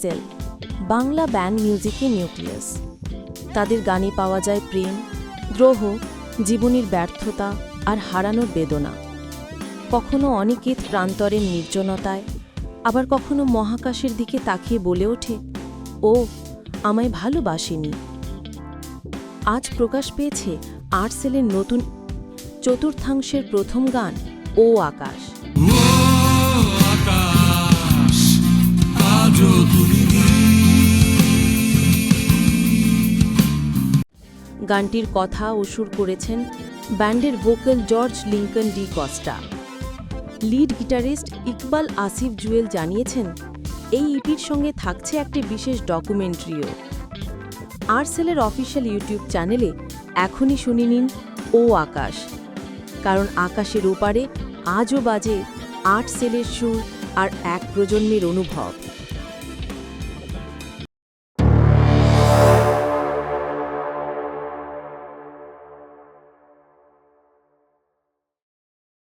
Sell, Bangla band মিউজিকের nucleus. তাদের গানে পাওয়া যায় প্রেম, দ্রোহ, জীবনের ব্যর্থতা আর হারানোর বেদনা। কখনো অনিকেত প্রান্তরের নির্জনতায়, আবার কখনো মহাকাশের দিকে তাকিয়ে বলে ওঠে, ও, আমায় ভালোবাসেনি। আজ প্রকাশ পেয়েছে আর্টসেলের নতুন চতুর্থাংশের প্রথম গান, ও আকাশ। গানটির কথা ও সুর করেছেন ব্যান্ডের vocal George Lincoln D'Costa. Lead guitarist Iqbal Asif Jewel জানিয়েছেন, এই ইপির সঙ্গে থাকছে একটি বিশেষ ডকুমেন্টারিও। আরসেলের অফিসিয়াল ইউটিউব চ্যানেলে এখনই শুনে নিন ও আকাশ। কারণ আকাশের ওপারে আজও বাজে আট সেলের সুর আর এক প্রজন্মের অনুভব।